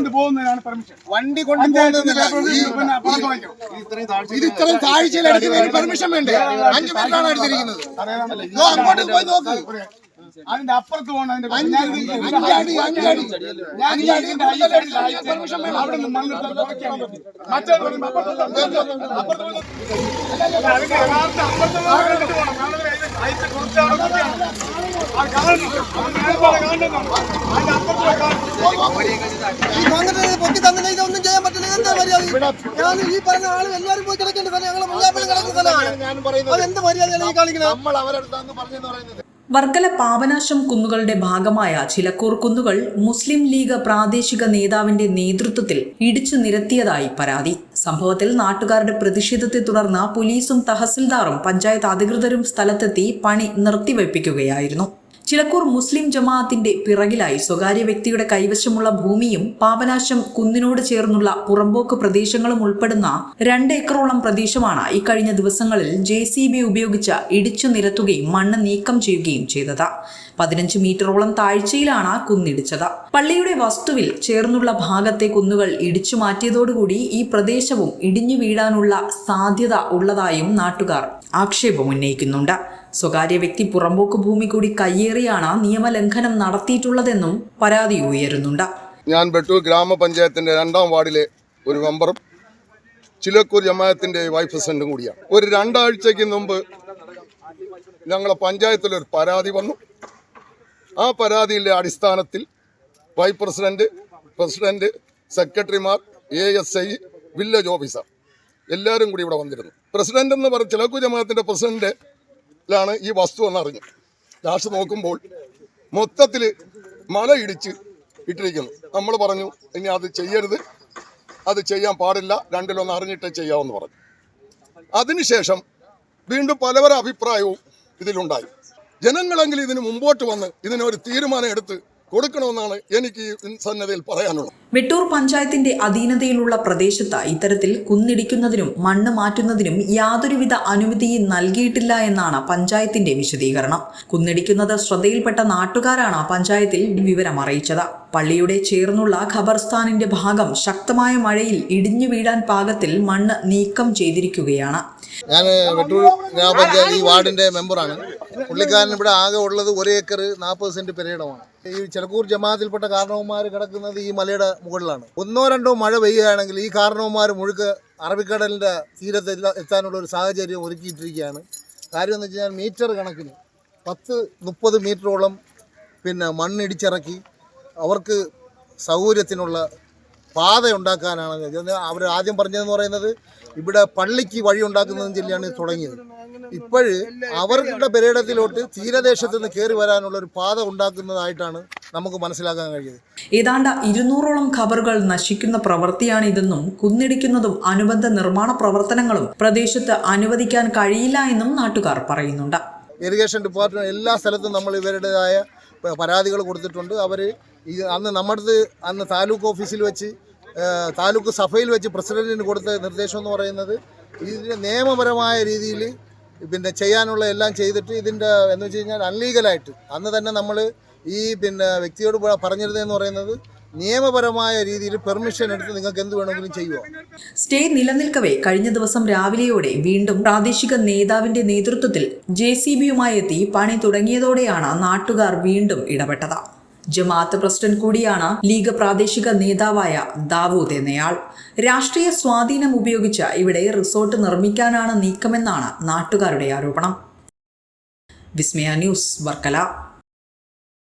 കൊണ്ട് പോകുന്നതിനാണ് പെർമിഷൻ വണ്ടി കൊണ്ട് പോകുന്നതിനല്ല ഈ പിന്നെ പണം വാങ്ങിക്കും ഇത് ഇത്രയും താഴ്ചയിൽ എടുക്കുന്നതിന് പെർമിഷൻ വേണ്ടേ അഞ്ചു മിനിറ്റാണ് എടുത്തിരിക്കുന്നത് അങ്ങോട്ട് പോയി നോക്ക് അതിന്റെ അപ്പുറത്ത് പോകണം അതിന്റെ അവിടെ നിന്ന് പറ്റും. അപ്പുറത്ത് പോകണം. അപ്പുറത്ത് പോകണം. അതിന്റെ അപ്പുറത്ത്. അതിന്റെ. ഈ കോൺഗ്രസ് പൊക്കി തന്നില്ല ഇതൊന്നും ചെയ്യാൻ പറ്റില്ല. എന്താ മര്യാദ? ഞാൻ ഈ പറഞ്ഞ ആൾ എല്ലാവരും പോയി കിടക്കേണ്ട സ്ഥലം ഞങ്ങളെ മുല്ലാപ്പള്ളി കിടക്കുന്ന സ്ഥലമാണ്. ഞാൻ പറയുന്നത്? അതെന്ത് മര്യാദയാണ് ഈ നമ്മൾ അവരെടുത്താന്ന് പറയുന്നത്. വർക്കല പാപനാശം കുന്നുകളുടെ ഭാഗമായ ചിലക്കൂർ കുന്നുകൾ മുസ്ലിം ലീഗ് പ്രാദേശിക നേതാവിന്റെ നേതൃത്വത്തിൽ ഇടിച്ചു നിരത്തിയതായി പരാതി. സംഭവത്തിൽ നാട്ടുകാരുടെ പ്രതിഷേധത്തെ തുടർന്ന് പോലീസും തഹസിൽദാറും പഞ്ചായത്ത് അധികൃതരും സ്ഥലത്തെത്തി പണി നിർത്തിവെപ്പിക്കുകയായിരുന്നു ചിലക്കൂർ മുസ്ലിം ജമാഅത്തിന്റെ പിറകിലായി സ്വകാര്യ വ്യക്തിയുടെ കൈവശമുള്ള ഭൂമിയും പാപനാശം കുന്നിനോട് ചേർന്നുള്ള പുറമ്പോക്ക് പ്രദേശങ്ങളും ഉൾപ്പെടുന്ന രണ്ട് ഏക്കറോളം പ്രദേശമാണ് ഇക്കഴിഞ്ഞ ദിവസങ്ങളിൽ ജെ സി ബി ഉപയോഗിച്ച് ഇടിച്ചു നിരത്തുകയും മണ്ണ് നീക്കം ചെയ്യുകയും ചെയ്തത്. പതിനഞ്ച് മീറ്ററോളം താഴ്ചയിലാണ് കുന്നിടിച്ചത്. പള്ളിയുടെ വസ്തുവിൽ ചേർന്നുള്ള ഭാഗത്തെ കുന്നുകൾ ഇടിച്ചു മാറ്റിയതോടുകൂടി ഈ പ്രദേശവും ഇടിഞ്ഞു വീഴാനുള്ള സാധ്യത ഉള്ളതായും നാട്ടുകാർ ആക്ഷേപമുന്നയിക്കുന്നുണ്ട്. സ്വകാര്യ വ്യക്തി പുറമ്പോക്ക് ഭൂമി കൂടി കയ്യേറിയാണ് നിയമലംഘനം നടത്തിയിട്ടുള്ളതെന്നും പരാതി ഉയരുന്നുണ്ട്. ഞാൻ ബെട്ടൂർ ഗ്രാമപഞ്ചായത്തിന്റെ രണ്ടാം വാർഡിലെ ഒരു മെമ്പറും ചിലക്കൂർ ജമാഅത്തിന്റെ വൈസ് പ്രസിഡന്റും കൂടിയാണ്. ഒരു രണ്ടാഴ്ചയ്ക്ക് മുമ്പ് ഞങ്ങളെ പഞ്ചായത്തിൽ ഒരു പരാതി വന്നു. ആ പരാതിയിലെ അടിസ്ഥാനത്തിൽ വൈസ് പ്രസിഡന്റ് പ്രസിഡന്റ് സെക്രട്ടറിമാർ A S I village officer എല്ലാവരും കൂടി ഇവിടെ വന്നിരുന്നു. പ്രസിഡന്റ് എന്ന് പറഞ്ഞ ചിലക്കൂർ ജമാഅത്തിന്റെ പ്രസിഡന്റിലാണ് ഈ വസ്തു എന്നറിഞ്ഞു ലാസ്റ്റ് നോക്കുമ്പോൾ മൊത്തത്തിൽ മല ഇടിച്ച് ഇട്ടിരിക്കുന്നു. നമ്മൾ പറഞ്ഞു ഇനി അത് ചെയ്യരുത്. അത് ചെയ്യാൻ പാടില്ല. രണ്ടിലൊന്ന് അറിഞ്ഞിട്ടേ ചെയ്യാമെന്ന് പറഞ്ഞു. അതിനുശേഷം വീണ്ടും പലവരുടെ അഭിപ്രായവും ഇതിലുണ്ടായി. ജനങ്ങളെങ്കിലും ഇതിന് മുമ്പോട്ട് വന്ന് ഇതിനൊരു തീരുമാനം എടുത്ത് കൊടുക്കണമെന്നാണ് എനിക്ക് സന്നദ്ധയിൽ പറയാനുള്ളത്. വെട്ടൂർ പഞ്ചായത്തിന്റെ അധീനതയിലുള്ള പ്രദേശത്ത് ഇത്തരത്തിൽ കുന്നിടിക്കുന്നതിനും മണ്ണ് മാറ്റുന്നതിനും യാതൊരുവിധ അനുമതിയും നൽകിയിട്ടില്ല എന്നാണ് പഞ്ചായത്തിന്റെ വിശദീകരണം. കുന്നിടിക്കുന്നത് ശ്രദ്ധയിൽപ്പെട്ട നാട്ടുകാരാണ് പഞ്ചായത്തിൽ വിവരം അറിയിച്ചത്. പള്ളിയുടെ ചേർന്നുള്ള ഖബർസ്ഥാനിന്റെ ഭാഗം ശക്തമായ മഴയിൽ ഇടിഞ്ഞു വീഴാൻ പാകത്തിൽ മണ്ണ് നീക്കം ചെയ്തിരിക്കുകയാണ്. ഞാൻ വെട്ടൂർ ഗ്രാമപഞ്ചായത്ത് ഈ വാർഡിന്റെ മെമ്പറാണ്. പുള്ളിക്കാരൻ ഇവിടെ ആകെ ഉള്ളത് ഒരു ഏക്കർ നാൽപ്പത് സെന്റ് പെരയിടമാണ്. ഈ ചിലക്കൂർ ജമാഅത്തിൽപ്പെട്ട കാരണവന്മാർ കിടക്കുന്നത് ഈ മലയുടെ മുകളിലാണ്. ഒന്നോ രണ്ടോ മഴ പെയ്യുകയാണെങ്കിൽ ഈ കാരണവന്മാർ മുഴുക്ക് അറബിക്കടലിന്റെ തീരത്ത് എത്താനുള്ള ഒരു സാഹചര്യം ഒരുക്കിയിട്ടിരിക്കുകയാണ്. കാര്യം എന്ന് വെച്ചാൽ മീറ്റർ കണക്കിന് പത്ത് മുപ്പത് മീറ്ററോളം പിന്നെ മണ്ണിടിച്ചിറക്കി അവർക്ക് സൗകര്യത്തിനുള്ള പാത ഉണ്ടാക്കാനാണ്. അവർ ആദ്യം പറഞ്ഞതെന്ന് പറയുന്നത് ഇവിടെ പള്ളിക്ക് വഴി ഉണ്ടാക്കുന്നതും ചൊല്ലിയാണ് തുടങ്ങിയത്. ഇപ്പോഴ് അവരുടെ പര്യടനത്തിലോട്ട് തീരദേശത്ത് നിന്ന് കയറി വരാനുള്ള ഒരു പാത ഉണ്ടാക്കുന്നതായിട്ടാണ് നമുക്ക് മനസ്സിലാക്കാൻ കഴിയുന്നത്. ഏതാണ്ട് ഇരുന്നൂറോളം ഖബറുകൾ നശിക്കുന്ന പ്രവൃത്തിയാണ് ഇതെന്നും കുന്നിടിക്കുന്നതും അനുബന്ധ നിർമ്മാണ പ്രവർത്തനങ്ങളും പ്രദേശത്ത് അനുവദിക്കാൻ കഴിയില്ല എന്നും നാട്ടുകാർ പറയുന്നുണ്ട്. ഇറിഗേഷൻ ഡിപ്പാർട്ട്മെന്റ് എല്ലാ സ്ഥലത്തും നമ്മൾ ഇവരുടേതായ പരാതികൾ കൊടുത്തിട്ടുണ്ട്. അവർ അന്ന് നമ്മുടെ അന്ന് താലൂക്ക് ഓഫീസിൽ വെച്ച് താലൂക്ക് സഭയിൽ വെച്ച് പ്രസിഡന്റിന് കൊടുത്ത നിർദ്ദേശം എന്ന് പറയുന്നത് ഇതിന് നിയമപരമായ രീതിയിൽ പിന്നെ ചെയ്യാനുള്ള എല്ലാം ചെയ്തിട്ട് ഇതിന്റെ എന്ന് വെച്ച് കഴിഞ്ഞാൽ അൺലീഗലായിട്ട് അന്ന് തന്നെ നമ്മൾ ഈ പിന്നെ വ്യക്തിയോട് പറഞ്ഞിരുന്നതെന്ന് പറയുന്നത് നിയമപരമായ രീതിയിൽ പെർമിഷൻ എടുത്ത് നിങ്ങൾക്ക് എന്ത് വേണമെങ്കിലും ചെയ്യുമോ സ്റ്റേ നിലനിൽക്കവേ കഴിഞ്ഞ ദിവസം രാവിലെയോടെ വീണ്ടും പ്രാദേശിക നേതാവിന്റെ നേതൃത്വത്തിൽ ജെ സി ബിയുമായി എത്തി പണി തുടങ്ങിയതോടെയാണ് നാട്ടുകാർ വീണ്ടും ഇടപെട്ടത്. ജമാഅത്ത് പ്രസിഡന്റ് കൂടിയാണ് ലീഗ് പ്രാദേശിക നേതാവായ ദാവൂദ് എന്നയാൾ. രാഷ്ട്രീയ സ്വാധീനം ഉപയോഗിച്ച് ഇവിടെ റിസോർട്ട് നിർമ്മിക്കാനാണ് നീക്കമെന്നാണ് നാട്ടുകാരുടെ ആരോപണം. വിസ്മയ ന്യൂസ് വർക്കല.